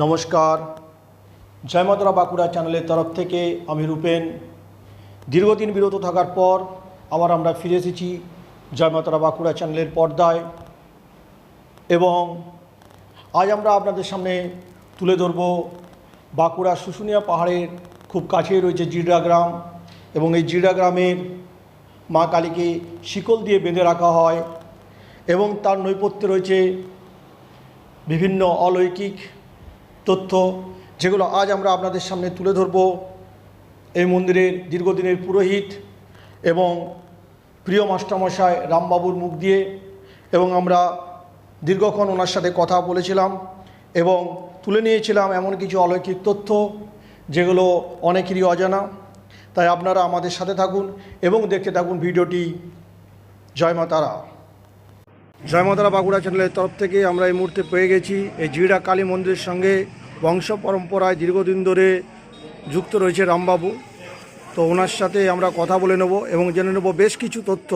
নমস্কার। জয়মাতরা বাঁকুড়া চ্যানেলের তরফ থেকে আমি রূপেন। দীর্ঘদিন বিরত থাকার পর আবার আমরা ফিরে এসেছি জয়মাতরা বাঁকুড়া চ্যানেলের পর্দায়। এবং আজ আমরা আপনাদের সামনে তুলে ধরব বাঁকুড়া শুশুনিয়া পাহাড়ের খুব কাছেই রয়েছে জিডা গ্রাম এবং এই জিডা গ্রামের মা কালীকে শিকল দিয়ে বেঁধে রাখা হয় এবং তার নৈপথ্যে রয়েছে বিভিন্ন অলৌকিক তথ্য যেগুলো আজ আমরা আপনাদের সামনে তুলে ধরব। এই মন্দিরের দীর্ঘদিনের পুরোহিত এবং প্রিয় মাস্টারমশাই রামবাবুর মুখ দিয়ে এবং আমরা দীর্ঘক্ষণ ওনার সাথে কথা বলেছিলাম এবং তুলে নিয়েছিলাম এমন কিছু অলৌকিক তথ্য যেগুলো অনেকেরই অজানা। তাই আপনারা আমাদের সাথে থাকুন এবং দেখতে থাকুন ভিডিওটি। জয় মা তারা। জয় মাতারা বাঁকুড়া চ্যানেলের তরফ থেকে আমরা এই মুহূর্তে পেয়ে গেছি। এই জিরা কালী মন্দিরের সঙ্গে বংশ পরম্পরায় দীর্ঘদিন ধরে যুক্ত রয়েছে রামবাবু। তো ওনার সাথে আমরা কথা বলে নেব এবং জেনে নেব বেশ কিছু তথ্য।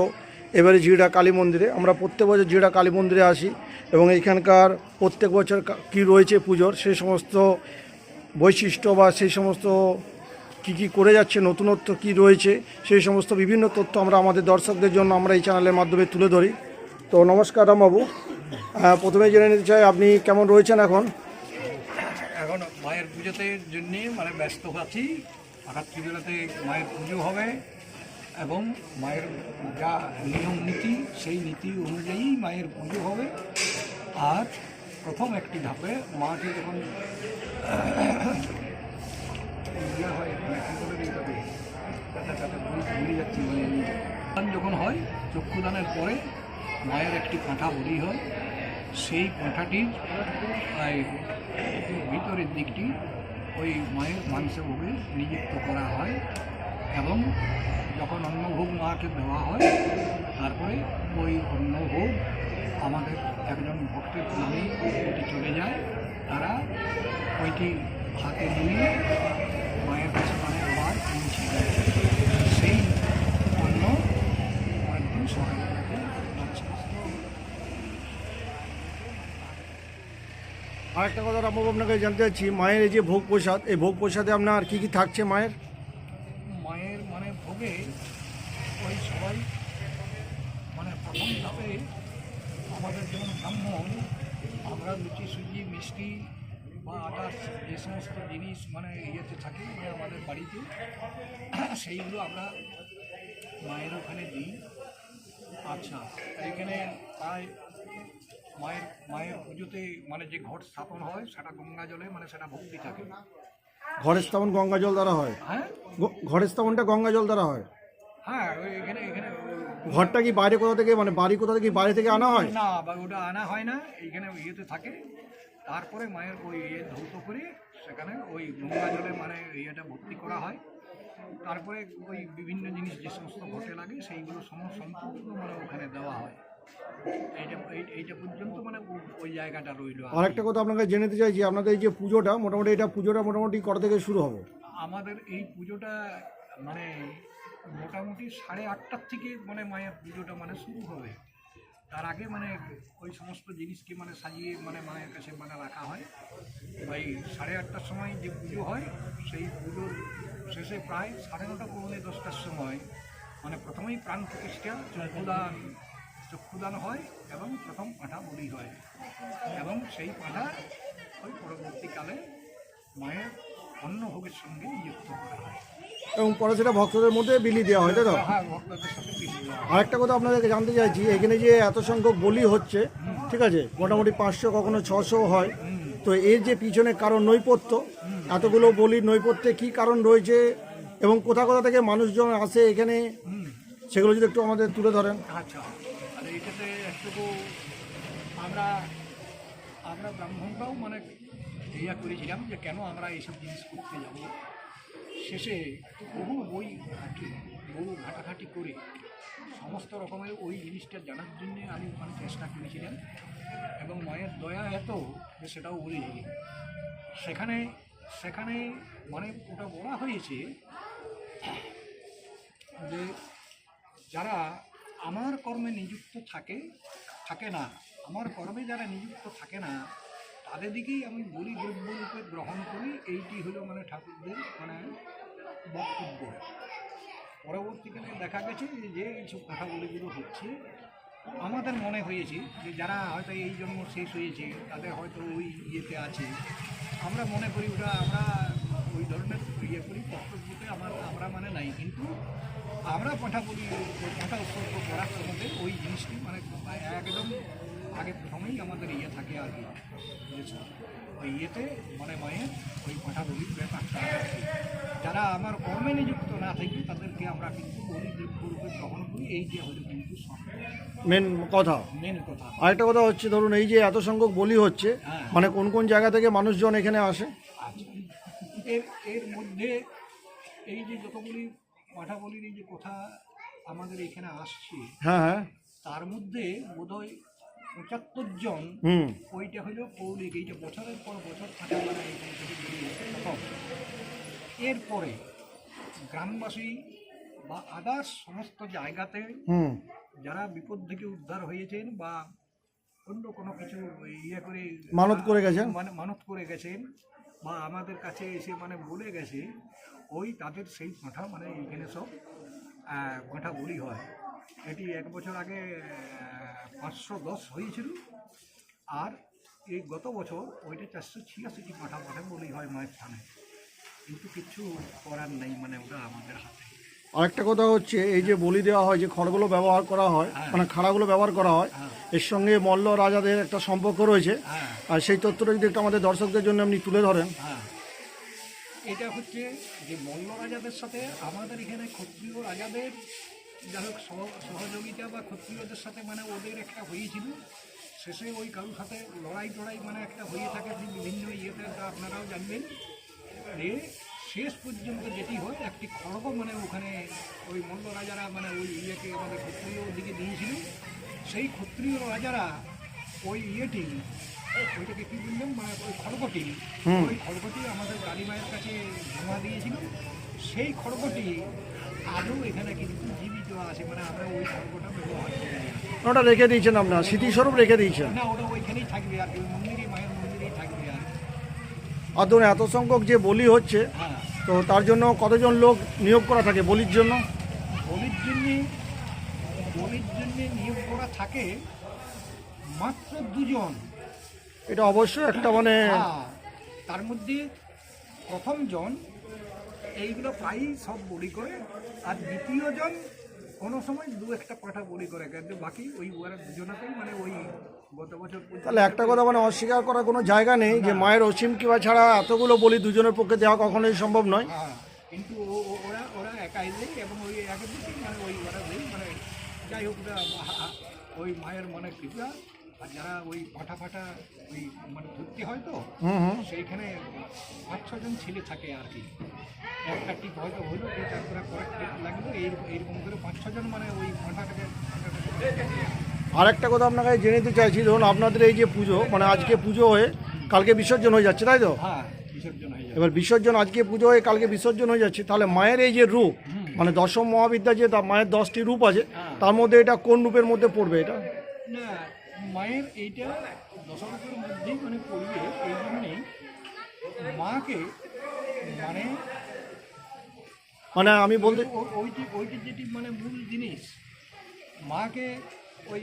এবারে জিরা কালী মন্দিরে আমরা প্রত্যেক বছর জিরা কালী মন্দিরে আসি এবং এখানকার প্রত্যেক বছর কী রয়েছে পুজোর সেই সমস্ত বৈশিষ্ট্য বা সেই সমস্ত কি কি করে যাচ্ছে, নতুনত্ব কি রয়েছে সেই সমস্ত বিভিন্ন তথ্য আমরা আমাদের দর্শকদের জন্য আমরা এই চ্যানেলের মাধ্যমে তুলে ধরি। তো নমস্কার রামবাবু। প্রথমে জেনে নিতে চাই, আপনি কেমন রয়েছেন এখন? এখন মায়ের পুজোতে জন্যে মানে ব্যস্ত আছি। হঠাৎ পুজোতে মায়ের পুজো হবে এবং মায়ের যা নিয়ম নীতি, সেই নীতি অনুযায়ী মায়ের পুজো হবে। আর প্রথম একটি ধাপে মাকে যখন হয় মানে মানে। যখন হয়, চক্ষুদানের পরে মায়ের একটি কাঁঠা বলি হয়। সেই কাঁঠাটির এই ভিতরের দিকটি ওই মায়ের মাংসভোগে নিযুক্ত করা হয় এবং যখন অন্নভোগ মাকে দেওয়া হয়, তারপরে ওই অন্নভোগ আমাদের একজন ভক্তের নামে ওটি চলে যায়। তারা ওইটি হাতে নিয়ে মায়ের কাছে মানে আবার দেয় সেই অন্ন একদিন সহায়তাকে আচ্ছা আরেকটা কথা রামবাবু আপনাকে জানতে চাচ্ছি, মায়ের যে ভোগ প্রসাদ, এই ভোগ প্রসাদে আপনার কি কি থাকছে মায়ের? মায়ের মানে ভোগে ওই সবাই মানে প্রথম ধাপে আমাদের যেমন ব্রাহ্মণ, আমরা লুচি, সুজি, মিষ্টি বা আদার্স যে সমস্ত জিনিস মানে ইয়েতে থাকে আমাদের বাড়িতে, সেইগুলো আমরা মায়ের ওখানে দিই। আচ্ছা এখানে প্রায় মায়ের মায়ের পুজোতে মানে যে ঘট স্থাপন হয় সেটা গঙ্গা জলে মানে সেটা ভক্তি থাকে। ঘরের স্থাপন গঙ্গা জল দ্বারা হয়? হ্যাঁ? ঘরের স্থাপনটা গঙ্গা জল দ্বারা হয়? হ্যাঁ ওই এখানে এখানে ঘরটা কি বাইরে কোথা থেকে মানে বাড়ি কোথা থেকে বাইরে থেকে আনা হয়? না বা ওটা আনা হয় না এইখানে ইয়েতে থাকে। তারপরে মায়ের ওই ইয়ে ধৌত করে সেখানে ওই গঙ্গা জলে মানে ইয়েটা ভর্তি করা হয়। তারপরে ওই বিভিন্ন জিনিস যে সমস্ত ঘটে লাগে সেইগুলো সমস্ত সম্পূর্ণ মানে ওখানে দেওয়া হয়। এইটা এই- এইটা পর্যন্ত মানে ও- ওই জায়গাটা রইল আরেকটা কথা আপনাকে জেনে নিতে চাইছি আপনাদের এই যে পুজোটা মোটামুটি এটা পুজোটা মোটামুটি কটা থেকে শুরু হবে? আমাদের এই পুজোটা মানে মোটামুটি সাড়ে আটটার থেকে মানে মায়ের পুজোটা মানে শুরু হবে। তার আগে মানে ওই সমস্ত জিনিসকে মানে সাজিয়ে মানে মায়ের কাছে মানে রাখা হয়। ওই সাড়ে আটটার সময় যে পুজো হয় সেই পুজোর শেষে প্রায় সাড়ে নটা পৌনে দশটার সময় মানে প্রথমেই প্রাণ প্রতিষ্ঠা চক্ষুদান চক্ষুদান হয় এবং প্রথম পাঁঠা বলি হয়। এবং সেই পাঁঠা ওই পরবর্তীকালে মায়ের অন্নভোগের সঙ্গে যুক্ত করা হয়। এবং পরে সেটা ভক্তদের মধ্যে বিলি দেওয়া হয় তাই তো? হ্যাঁ ভক্তদের হয়। আরেকটা কথা আপনাদেরকে জানতে চাইছি এখানে যে এত সংখ্যক বলি হচ্ছে ঠিক আছে? মোটামুটি পাঁচশো কখনো ছশো হয়। তো এর যে পিছনে কারণ নৈপথ্য এতগুলো বলির নৈপথ্যে কি কারণ রয়েছে এবং কোথা কোথা থেকে মানুষজন আসে এখানে? সেগুলো যদি একটু আমাদের তুলে ধরেন। আচ্ছা। এইটাতে একটুকু আমরা আমরা ব্রাহ্মণরাও মানে ইয়া করেছিলাম যে কেন আমরা এইসব জিনিস করতে যাব। শেষে বহু বই ঘাঁটি, বহু ঘাটাঘাটি করে সমস্ত রকমের ওই জিনিসটা জানার জন্যে আমি ওখানে চেষ্টা করেছিলাম এবং মায়ের দয়া এত যে সেটাও বলেছি সেখানে সেখানে মানে ওটা বলা হয়েছে যে যারা আমার কর্মে নিযুক্ত থাকে থাকে না। আমার কর্মে যারা নিযুক্ত থাকে না, তাদের দিকেই আমি বলি দ্রব্য রূপে গ্রহণ করি। এইটি হলো মানে ঠাকুরদের মানে বক্তব্য। পরবর্তীকালে দেখা গেছে যে এইসব কথাগুলিগুলো হচ্ছে। আমাদের মনে হয়েছে যে যারা হয়তো এই জন্ম শেষ হয়েছে, তাদের হয়তো ওই ইয়েতে আছে। আমরা মনে করি ওটা আমরা ওই ধরনের ইয়ে করি কর্তব্যতে আমার, আমরা মানে নাই। কিন্তু আমরা পাঠা বলি পাঠা উৎসর্গ করার সময় ওই জিনিসটি মানে একদম আগে প্রথমেই আমাদের ইয়ে থাকে আর কি বুঝেছ? ওই ইয়েতে মনে মায়ের ওই পাঠা বলির ব্যাপারটা যারা আমার কর্মে নিযুক্ত না থাকি তাদেরকে আমরা কিন্তু বলি দ্রব্যরূপে গ্রহণ করি এই যে হলো কিন্তু মেন কথা। মেন কথা। আরেকটা কথা হচ্ছে ধরুন এই যে এত সংখ্যক বলি হচ্ছে হ্যাঁ। মানে কোন কোন জায়গা থেকে মানুষজন এখানে আসে? আচ্ছা। এর এর মধ্যে এই যে যতগুলি পাঠা বলির এই যে কথা আমাদের এখানে আসছে। হ্যাঁ হ্যাঁ। তার মধ্যে বোধহয় পঁচাত্তর জন ওইটা হলো পৌলিক এইটা বছরের পর বছর থেকে বেরিয়ে এরপরে গ্রামবাসী বা আদার্স সমস্ত জায়গাতে যারা বিপদ থেকে উদ্ধার হয়েছেন বা অন্য কোনো কিছু ইয়ে করে মানত করে গেছেন? মানে মানত করে গেছেন বা আমাদের কাছে এসে মানে বলে গেছে, ওই তাদের সেই পাঁঠা মানে এখানে সব পাঁঠা বলি হয়। এটি এক বছর আগে পাঁচশো দশ হয়েছিল। আর এই গত বছর ওইটা চারশো ছিয়াশিটি পাঁঠা পাঠা বলি হয় মায়ের স্থানে কিন্তু কিছু করার নেই মানে ওটা আমাদের হাতে। আরেকটা কথা হচ্ছে এই যে বলি দেওয়া হয় যে খড়গুলো ব্যবহার করা হয় হ্যাঁ। মানে খাড়াগুলো ব্যবহার করা হয় হ্যাঁ। এর সঙ্গে মল্ল রাজাদের একটা সম্পর্ক রয়েছে। হ্যাঁ। আর সেই তথ্যটা যদি একটু আমাদের দর্শকদের জন্য আপনি তুলে ধরেন। এটা হচ্ছে যে মল্ল রাজাদের সাথে আমাদের এখানে ক্ষত্রিয় রাজাদের যাই হোক সহ- সহযোগিতা বা ক্ষত্রিয়দের সাথে মানে ওদের একটা হয়েছিল। শেষে ওই কারোর সাথে লড়াই টড়াই মানে একটা হয়ে থাকে। বিভিন্ন ইয়েতে আপনারাও জানবেন। শেষ পর্যন্ত যেটি হয় একটি খড়গ মানে ওখানে ওই মল্ল রাজারা মানে ওই ইয়েকে আমাদের ক্ষত্রিয় দিকে দিয়েছিল সেই ক্ষত্রিয় রাজারা ওই ইয়েটি ওইটাকে কি বললাম মানে ওই খড়গটি ওই খড়গটি আমাদের কালী মায়ের কাছে জমা দিয়েছিল। সেই খড়গটি আজও এখানে কিন্তু জীবিত আছে মানে আমরা ওই খড়গটা ব্যবহার করি ওটা রেখে দিয়েছেন আপনার স্মৃতিস্বরূপ রেখে দিয়েছেন। না ওটা ওইখানেই থাকবে আর কি ওই মন্দিরে মায়ের মন্দিরেই থাকবে আর কি। আর ধরুন এত সংখ্যক যে বলি হচ্ছে তো তার জন্য কতজন লোক নিয়োগ করা থাকে বলির জন্য? বলির জন্যে বলির জন্যে নিয়োগ করা থাকে মাত্র দুজন। এটা অবশ্যই একটা মানে হ্যাঁ, তার মধ্যে প্রথম জন এইগুলো প্রায়ই সব বলি করে আর দ্বিতীয় জন কোনো সময় দু একটা পাঠা বলি করে কিন্তু বাকি ওই ওরা দুজনাতেই মানে ওই গত বছর তাহলে একটা কথা মানে অস্বীকার করার কোনো জায়গা নেই যে মায়ের অসীম কিবা ছাড়া এতগুলো বলি দুজনের পক্ষে দেওয়া কখনোই সম্ভব নয়। হ্যাঁ কিন্তু ও- ও- ওরা ওরা একাই দেয় এবং ওই একের মানে ওই ওরা দেয় মানে যাই হোক ওই মায়ের মনে কৃপা। আর যারা ওই পাঠা ফাটা ওই মানে ধরতে হয় তো সেইখানে পাঁচ ছজন ছেলে থাকে আর কি। একটা টিপ হয়তো হলো দুই চার করে কয়েক টিপ লাগল এই এইরকম করে পাঁচ ছজন মানে ওই ফাঁটাটাকে আর একটা কথা আপনাকে জেনে নিতে চাইছি ধরুন আপনাদের এই যে পুজো মানে আজকে পুজো হয়ে কালকে বিসর্জন হয়ে যাচ্ছে তাই তো? হ্যাঁ এবার বিসর্জন আজকে পুজো হয়ে কালকে বিসর্জন হয়ে যাচ্ছে তাহলে মায়ের এই যে রূপ মানে দশম মহাবিদ্যা যে মায়ের দশটি রূপ আছে হ্যাঁ। তার মধ্যে এটা কোন রূপের মধ্যে পড়বে এটা? না মায়ের এইটা দশরথের মধ্যেই মানে পড়বে এই জন্যেই মাকে মানে মানে আমি বলতে ওইটি ওইটি যেটি মানে মূল জিনিস মাকে ওই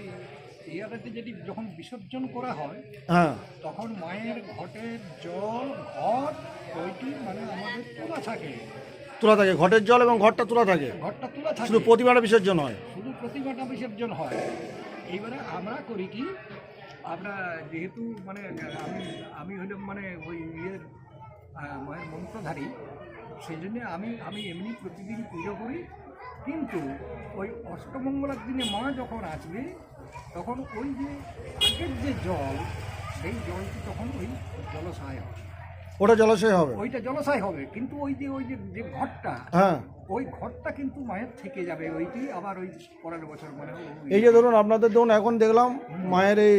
ইয়াটাতে যেটি যখন বিসর্জন করা হয় হ্যাঁ। তখন মায়ের ঘটের জল ঘট ওইটি মানে আমাদের তোলা থাকে। তোলা থাকে ঘটের জল এবং ঘরটা তোলা থাকে। ঘরটা তোলা থাকে। শুধু প্রতিমাটা বিসর্জন হয়। শুধু প্রতিমাটা বিসর্জন হয়। এইবারে আমরা করি কি, আমরা যেহেতু মানে আমি আমি হইলাম মানে ওই ইয়ের মায়ের মন্ত্রধারী, সেই জন্য আমি আমি এমনি প্রতিদিন পুজো করি। কিন্তু ওই অষ্টমঙ্গলার দিনে মা যখন আসবে, তখন ওই যে আগের যে জল, সেই জলটি তখন ওই জলসায় হবে ওটা জলাশয় হবে। ওইটা জলসায় হবে কিন্তু ওই যে ওই যে যে ঘরটা হ্যাঁ। ওই ঘরটা কিন্তু মায়ের থেকে যাবে ওইটি আবার ওই পরের বছর মানে এই যে ধরুন আপনাদের ধরুন এখন দেখলাম মায়ের এই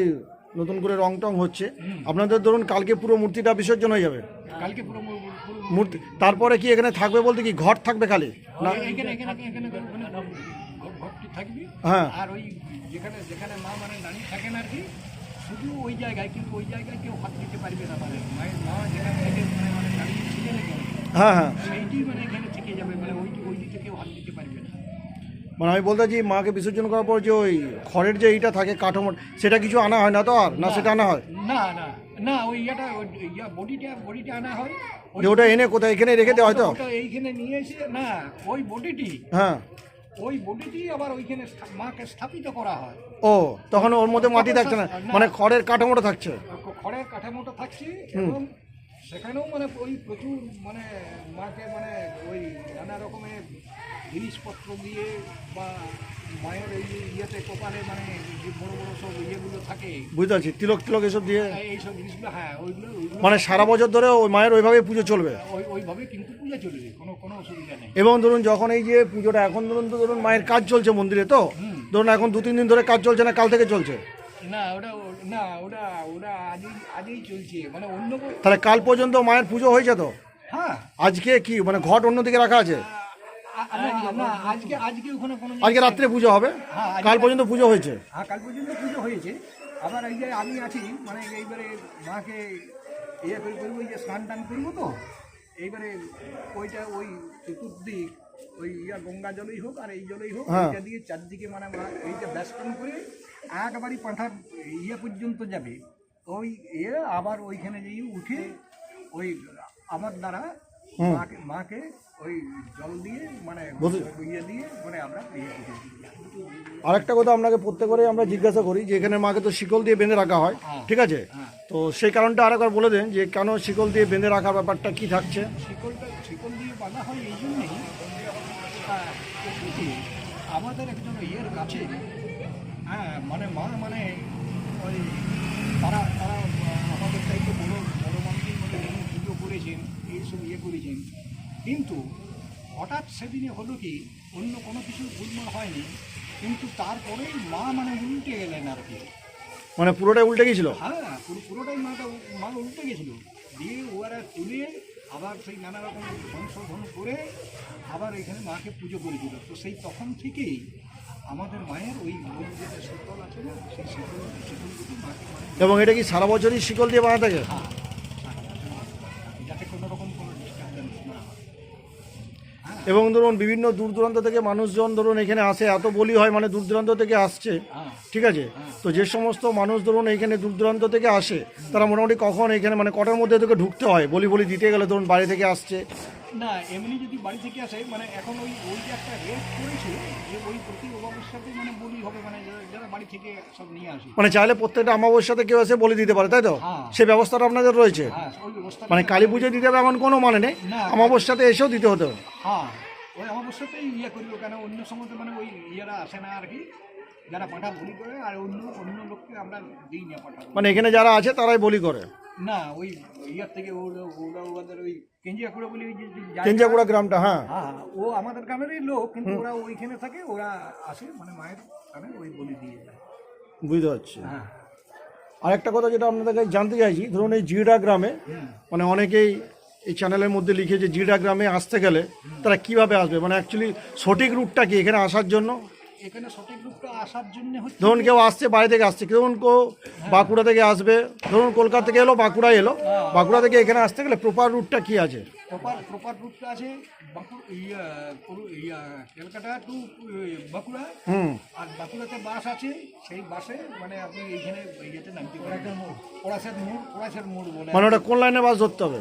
নতুন করে রং টং হচ্ছে আপনাদের ধরুন কালকে পুরো মূর্তিটা বিসর্জন হয়ে যাবে। কালকে পুরো মূর্তি তারপরে কি এখানে থাকবে বলতে কি ঘর থাকবে খালি? না? এখানে এখানে এখানে ওখানে ঘরটি থাকবে। হ্যাঁ। আর ওই যেখানে যেখানে মা মানে দাঁড়িয়ে থাকেন আর কি শুধু ওই জায়গায় কিন্তু ওই জায়গায় কেউ হাত দিতে পারবে না মানে। মা যেখান থেকে মানে মানে হ্যাঁ হ্যাঁ। সেইটি মানে এখানে থেকে যাবে মানে ওই ওই দিকে কেউ হাত দিতে পারবে না। মানে আমি বলতে চাইছি মাকে বিসর্জন করার পর যে ওই খড়ের যে এইটা থাকে কাঠামো সেটা কিছু আনা হয় না তো আর? না সেটা আনা হয়? না না। না ওই ইয়েটা ইয়া বডিটা বডিটা আনা হয়। ওই- ওটা এনে কোথায় এখানে রেখে দেওয়া হয় তো? ওটা এইখানে নিয়ে এসে না ওই বডিটি হ্যাঁ। ওই বডিটি আবার ওইখানে মাকে স্থাপিত করা হয়। ও তখন ওর মধ্যে মাটি থাকছে না। মানে খড়ের কাঠামোটা থাকছে। খড়ের কাঠামোটা থাকছে এবং সেখানেও মানে ওই প্রচুর মানে মাকে মানে ওই নানা রকমের জিনিসপত্র দিয়ে বা মায়ের ওই ইয়েতে কপালে মানে যে বড় বড় সব ইয়েগুলো থাকে। বুঝতে পারছি তিলক তিলক এসব দিয়ে? এইসব জিনিসগুলো হ্যাঁ ওইগুলো মানে সারা বছর ধরে ওই মায়ের ওইভাবে পুজো চলবে? ওই ওইভাবে কিন্তু পূজা চলবে কোনো কোনো অসুবিধা নেই। এবং ধরুন যখন এই যে পুজোটা এখন ধরুন তো ধরুন মায়ের কাজ চলছে মন্দিরে তো ধরুন এখন দু তিন দিন ধরে কাজ চলছে না কাল থেকে চলছে? না ওটা না ওটা ওটা আজই আজই চলছে মানে অন্য তাহলে কাল পর্যন্ত মায়ের পুজো হয়েছে তো? হ্যাঁ। আজকে কি মানে ঘট অন্যদিকে রাখা আছে? আ- আ- না, না আজকে আজকে ওখানে কোনো আজকে রাত্রে পুজো হবে? হ্যাঁ, আজকে কাল পর্যন্ত পুজো হয়েছে? হ্যাঁ কাল পর্যন্ত পুজো হয়েছে। আবার এই যে আমি আছি মানে এইবারে মাকে ইয়ে করে করব এই যে স্নান টান করব তো এইবারে ওইটা ওই চতুর্দিক ওই ইয়া গঙ্গা জলেই হোক আর এই জলেই হোক এটা দিয়ে চারদিকে মানে এইটা ব্যাস্টন করে একবারই পাঁঠার ইয়ে পর্যন্ত যাবে। ওই ইয়ে আবার ওইখানে যেয়ে উঠে ওই আমার দ্বারা মাকে মাকে ওই জল দিয়ে মানে ইয়ে দিয়ে মানে আমরা। আরেকটা কথা আপনাকে প্রত্যেকবারে আমরা জিজ্ঞাসা করি যে এখানে মাকে তো শিকল দিয়ে বেঁধে রাখা হয় হ্যাঁ। ঠিক আছে হ্যাঁ। তো সেই কারণটা আরেকবার বলে দেন যে কেন শিকল দিয়ে বেঁধে রাখার ব্যাপারটা কি থাকছে শিকলটা শিকল দিয়ে বাঁধা হয় এই জন্যেই আমাদের একজন ইয়ের কাছে হ্যাঁ মানে মা মানে ওই তারা তারা আমাদের চাইতে বড় বড় মানুষই মানে যিনি পুজো করেছেন এইসব ইয়ে করেছেন। কিন্তু হঠাৎ সেদিনে হলো কি অন্য কোনো কিছু গুলমার হয়নি কিন্তু তারপরেই মা মানে উল্টে গেলেন আর কি। মানে পুরোটাই উল্টে গিয়েছিল হ্যাঁ পুরো পুরোটাই মাটা মা উল্টে গেছিল। দিয়ে ওরা তুলে আবার সেই নানা রকম সংশোধন করে আবার এখানে মাকে পুজো করে করেছিল তো সেই তখন থেকেই আমাদের মায়ের ওই ওই যেটা শীতল আছে না সেই শীতল শীতলগুলি মাকে মানে এবং এটা কি সারা বছরই শিকল দিয়ে বাঁধা থাকে? হ্যাঁ যাতে কোনো রকম কোনো ডিস্টারবেন্স না হয় এবং ধরুন বিভিন্ন দূর দূরান্ত থেকে মানুষজন ধরুন এখানে আসে এত বলি হয় মানে দূর দূরান্ত থেকে আসছে হ্যাঁ। ঠিক আছে? তো যে সমস্ত মানুষ ধরুন এইখানে দূর দূরান্ত থেকে আসে তারা মোটামুটি কখন এখানে মানে কটার মধ্যে থেকে ঢুকতে হয়? বলি বলি দিতে গেলে ধরুন বাড়ি থেকে আসছে। না এমনি যদি বাড়ি থেকে আসে মানে এখন ওই ওই যে একটা রেট করেছে যে ওই প্রতি অমাবস্যাতে মানে বলি হবে মানে যারা- যারা বাড়ি থেকে সব নিয়ে আসে। মানে চাইলে প্রত্যেকটা অমাবস্যাতে কেউ এসে বলে দিতে পারে তাই তো? হ্যাঁ। সেই ব্যবস্থাটা আপনাদের রয়েছে? হ্যাঁ মানে কালী পুজোয় দিতে হবে এমন কোনো মানে নেই। অমাবস্যাতে এসেও দিতে হতো। হ্যাঁ ওই অমাবস্যাতেই ইয়ে করব কেন? অন্য সময় তো মানে ওই ইয়েরা আসে না আর কি। যারা পাঠা বলি করে আর অন্য অন্য লোককে আমরা দিই না পাঠা মানে এখানে যারা আছে তারাই বলি করে? না ওই ইয়ার থেকে ওরা ওরা ওদের ওই কেঞ্জিয়াকুড়া বলি ওই যে যে গ্রামটা হ্যাঁ। হ্যাঁ ও আমাদের গ্রামেরই লোক কিন্তু ওরা ওইখানে থাকে ওরা আসে মানে মায়ের গ্রামে ওই বলি দিয়ে যায়। বুঝতে পারছি। হ্যাঁ। আরেকটা কথা যেটা আপনাদের কাছে জানতে চাইছি ধরুন এই জিরা গ্রামে মানে অনেকেই এই চ্যানেলের মধ্যে লিখে যে জিডা গ্রামে আসতে গেলে তারা কীভাবে আসবে? মানে অ্যাকচুয়ালি সঠিক রুটটা কি এখানে আসার জন্য? এখানে সঠিক রূপটা আসার জন্য ধরুন কেউ আসছে বাইরে থেকে আসছে ধরুন কেউ বাঁকুড়া থেকে আসবে ধরুন কলকাতা থেকে এলো বাঁকুড়া এলো। বাঁকুড়া থেকে এখানে আসতে গেলে প্রপার রুটটা কি আছে? প্রপার প্রপার রুটটা আছে Bankura yeah yeah Calcutta to Bankura. Hmm. আর বাঁকুড়াতে বাস আছে সেই বাসে মানে আপনি এইখানে ইয়েতে নামতে পারেন। পড়াশের মোড়। পড়াশের মোড় বলে। মানে ওটা কোন লাইনে বাস ধরতে হবে?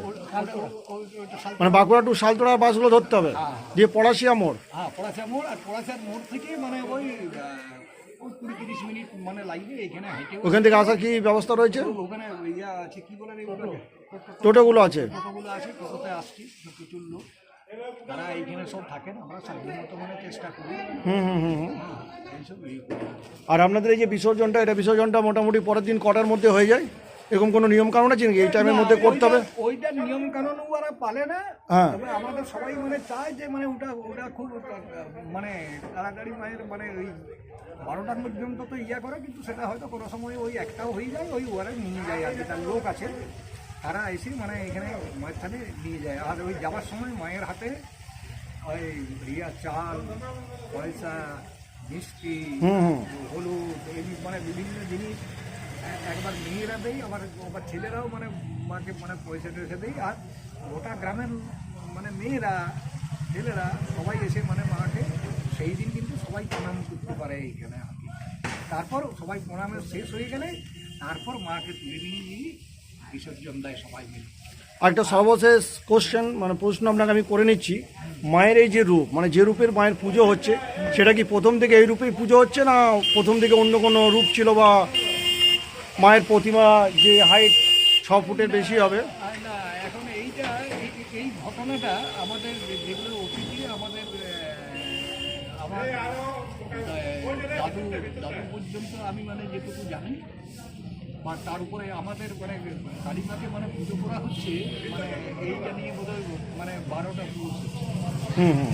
মানে বাঁকুড়া টু শালতোড়ার বাসগুলো ধরতে হবে? দিয়ে পড়াশিয়া মোড়? হ্যাঁ পড়াশা মোড়। আর পড়াশার মোড় থেকে মানে ওই কুড়ি তিরিশ মিনিট মানে লাগবে এখানে ওখান থেকে আসার কি ব্যবস্থা রয়েছে? ওখানে ইয়া আছে কি বলে টোটো- টোটোগুলো আছে? টোটোগুলো আছে টোটোতে আসছি প্রচুর লোক তারা এইখানে সব থাকেন আমরা সাধ্যমত মানে চেষ্টা করি। হুম হুম হুম হুম। হ্যাঁ এইসব এই করি। আর আপনাদের এই যে বিসর্জনটা এটা বিসর্জনটা মোটামুটি পরের দিন কটার মধ্যে হয়ে যায়? এরকম কোনো নিয়ম কানুন আছে নাকি? এই টাইমের মধ্যে করতে হবে? ওইটা- নিয়ম কানুন ওরা পালে না। হ্যাঁ। তবে আমাদের সবাই মানে চায় যে মানে ওটা ওটা খুব মানে তাড়াতাড়ি মায়ের মানে ওই বারোটার পর্যন্ত তো ইয়া করে কিন্তু সেটা হয়তো কোনো সময় ওই একটাও হয়ে যায় ওই ওরা নিয়ে যায় আর যেটা লোক আছে। তারা এসে মানে এখানে মায়ের সাথে নিয়ে যায়। আর ওই যাওয়ার সময় মায়ের হাতে ওই ইয়া চাল পয়সা মিষ্টি হলুদ এই মানে বিভিন্ন জিনিস একবার মেয়েরা দেয় আবার আবার ছেলেরাও মানে মাকে মানে পয়সা টয়সা দেয়। আর গোটা গ্রামের মানে মেয়েরা ছেলেরা সবাই এসে মানে মাকে সেই দিন কিন্তু সবাই প্রণাম করতে পারে এইখানে আর কি। তারপর সবাই প্রণামে শেষ হয়ে গেলে তারপর মাকে তুলে নিয়ে গিয়ে বিসর্জন দেয় সবাই মিলে। আরেকটা সর্বশেষ কোশ্চেন মানে প্রশ্ন আপনাকে আমি করে নিচ্ছি। মায়ের এই যে রূপ মানে যে রূপের মায়ের পুজো হচ্ছে সেটা কি প্রথম থেকে এই রূপেই পুজো হচ্ছে না প্রথম থেকে অন্য কোনো রূপ ছিল বা মায়ের প্রতিমা যে হাইট ছ ফুটের বেশি হবে? না এখন এইটা এই- ঘটনাটা আমাদের যেগুলো অতিথি আমাদের আমার দাদু দাদু পর্যন্ত আমি মানে যেটুকু জানি বা তার উপরে আমাদের মানে কালীমাকে মানে পুজো করা হচ্ছে মানে এইটা নিয়ে বোধহয় মানে বারোটা পুরুষ হচ্ছে। হুম হুম।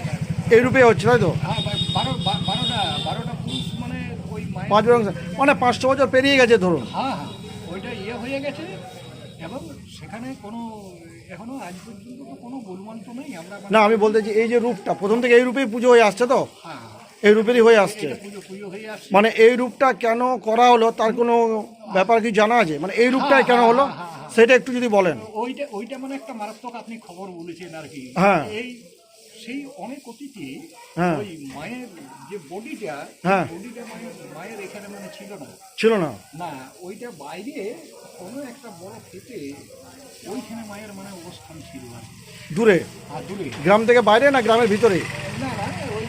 এই হচ্ছে তাই তো? হ্যাঁ বারো বারোটা বারোটা পুরুষ মানে ওই পাঁচ বছর মানে পাঁচশো বছর পেরিয়ে গেছে ধরুন। হ্যাঁ হ্যাঁ ওইটা ইয়ে হয়ে গেছে। এবং সেখানে কোনো এখনও আজ পর্যন্ত কোনো গোলমাল তো নেই আমরা মানে- না আমি বলতে চাই এই যে রূপটা প্রথম থেকে এই রূপেই পুজো হয়ে আসছে তো? হ্যাঁ এই রূপেরই হয়ে পুজো পুজো হয়ে আসছে। মানে এই রূপটা কেন করা হলো তার কোনো ব্যাপার কি জানা আছে? মানে এই রূপটাই কেন হলো? সেটা একটু যদি বলেন। ওইটা ওইটা মানে একটা মারাত্মক আপনি খবর বলেছেন আর কি। হ্যাঁ। এই সেই অনেক অতিথি হ্যাঁ। ওই মায়ের যে বডিটা হ্যাঁ। বডিটা মায়ের মায়ের এখানে মানে ছিল না। ছিল না। না ওইটা বাইরে কোনো একটা বড় খেতে ওইখানে মায়ের মানে অবস্থান ছিল আর দূরে? দূরে। গ্রাম থেকে বাইরে না গ্রামের ভিতরে? না না ওই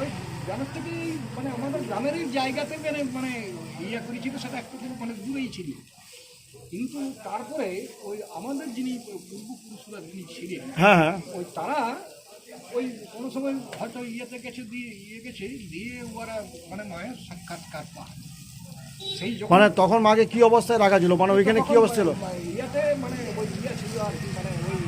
ওই গ্রামের থেকে মানে আমাদের গ্রামেরই জায়গাতে মানে মানে ইয়ে করেছিল সেটা একটু মানে দূরেই ছিল। কিন্তু তারপরে ওই আমাদের যিনি পূর্বপুরুষরা যিনি ছিলেন হ্যাঁ হ্যাঁ। ওই তারা ওই কোনো সময় হয়তো ইয়েতে গেছে দিয়ে ইয়ে গেছে দিয়ে ওরা মানে মায়ের সাক্ষাৎকার পায়। সেই মানে তখন মাকে কি অবস্থায় রাখা ছিল? মানে ওইখানে কি অবস্থা ছিল? ইয়েতে মানে ওই ইয়ে ছিল আর কি মানে ওই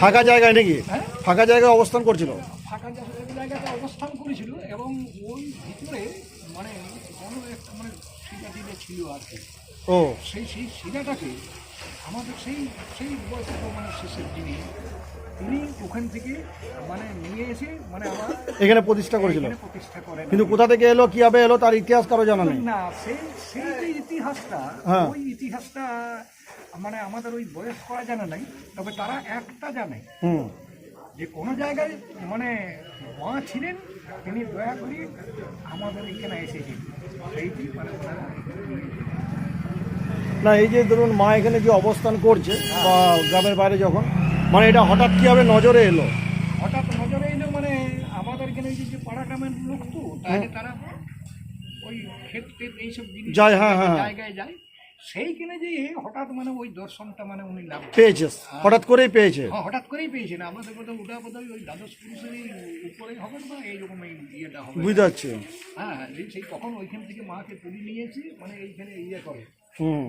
ফাঁকা জায়গায় নাকি? হ্যাঁ? ফাঁকা জায়গায় অবস্থান করছিল? ফাঁকা জায়গা- জায়গাতে অবস্থান করেছিল এবং ওই ভিতরে মানে কোনো একটা মানে শিলা টিলা ছিল আর কি। ও। সেই সেই শিলাটাকে আমাদের সেই সেই বয়স্ক মানে শেষের যিনি তিনি ওখান থেকে মানে নিয়ে এসে মানে আবার এখানে প্রতিষ্ঠা করেছিল। প্রতিষ্ঠা করেন। কিন্তু কোথা থেকে এলো কীভাবে এলো তার ইতিহাস কারও জানা নেই। না সেই সেই যে ইতিহাসটা হ্যাঁ। ওই ইতিহাসটা মানে আমাদের ওই বয়স করা জানা নাই তবে তারা একটা জানে। হুম। যে কোনো জায়গায় মানে মা ছিলেন তিনি দয়া করে আমাদের এখানে এসেছেন। সেইটি মানে ওনারা না এই যে ধরুন মা এখানে যে অবস্থান করছে বা গ্রামের বাইরে যখন মানে এটা হঠাৎ কীভাবে নজরে এলো? হঠাৎ নজরে এলো মানে আমাদের এখানে যে পাড়া গ্রামের লোক তো তাহলে তারা ওই ক্ষেত্রে এইসব জিনিস যায়, হ্যাঁ, হ্যাঁ, হ্যাঁ। জায়গায় যায়। সেইখানে যে হঠাৎ মানে ওই দর্শনটা মানে উনি লাভ পেয়েছে। হঠাৎ করেই পেয়েছে। হ্যাঁ, হঠাৎ করেই পেয়েছেন আমাদের বোধহয় ওটা বোধহয় ওই দ্বাদশ পুরুষের উপরে হবে না এইরকম এই ইয়েটা হবে। বুঝতে পারছি। হ্যাঁ সেই তখন ওইখান থেকে মাকে তুলে নিয়েছি মানে এইখানে ইয়ে করে।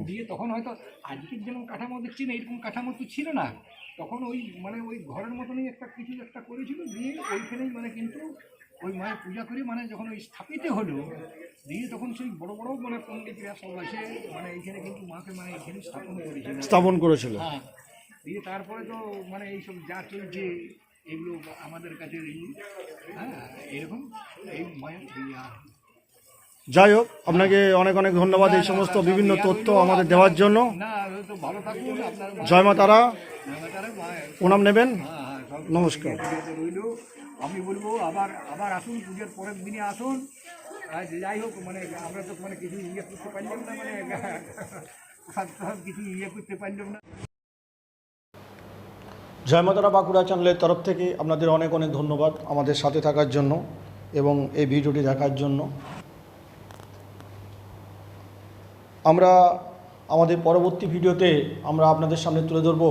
দিয়ে তখন হয়তো আজকের যেমন কাঠামো দেখছি না এরকম কাঠামো তো ছিল না। তখন ওই মানে ওই ঘরের মতনই একটা কিছু একটা করেছিল দিয়ে ওইখানেই মানে কিন্তু ওই মায়ের পূজা করে মানে যখন ওই স্থাপিত হলো দিয়ে তখন সেই বড় বড় মানে পণ্ডিতরা সব আছে মানে এইখানে কিন্তু মাকে মানে এইখানে স্থাপন করেছিল। স্থাপন করেছিল। হ্যাঁ দিয়ে তারপরে তো মানে এইসব যা চলছে এগুলো আমাদের কাছে হ্যাঁ এরকম এই মায়ের যাই হোক আপনাকে অনেক অনেক ধন্যবাদ এই সমস্ত বিভিন্ন তথ্য আমাদের দেওয়ার জন্য। জয় মা তারা। প্রণাম নেবেন। হ্যাঁ, হ্যাঁ, নমস্কার। আমি বলব, আবার আবার আসুন, পুজোর পরের দিনে আসুন। যাই হোক মানে আমরা তো মানে কিছু ইয়ে করতে পারলাম না মানে কিছু ইয়ে করতে পারলাম না। জয় মাতারা বাঁকুড়া চ্যানেলের তরফ থেকে আপনাদের অনেক অনেক ধন্যবাদ আমাদের সাথে থাকার জন্য এবং এই ভিডিওটি দেখার জন্য। আমরা আমাদের পরবর্তী ভিডিওতে আমরা আপনাদের সামনে তুলে ধরব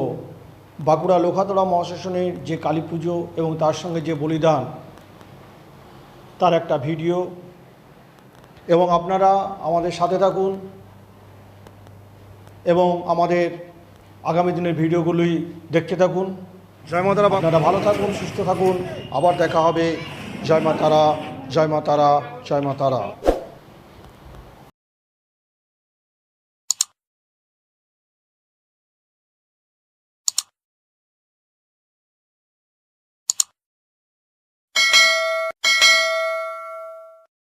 বাঁকুড়া লোখাতড়া মহাশাসনের যে কালী পুজো এবং তার সঙ্গে যে বলিদান তার একটা ভিডিও। এবং আপনারা আমাদের সাথে থাকুন এবং আমাদের আগামী দিনের ভিডিওগুলি দেখতে থাকুন। জয় মা তারা আপনারা ভালো থাকুন সুস্থ থাকুন। আবার দেখা হবে। জয় মা তারা জয় মা তারা জয় মা তারা।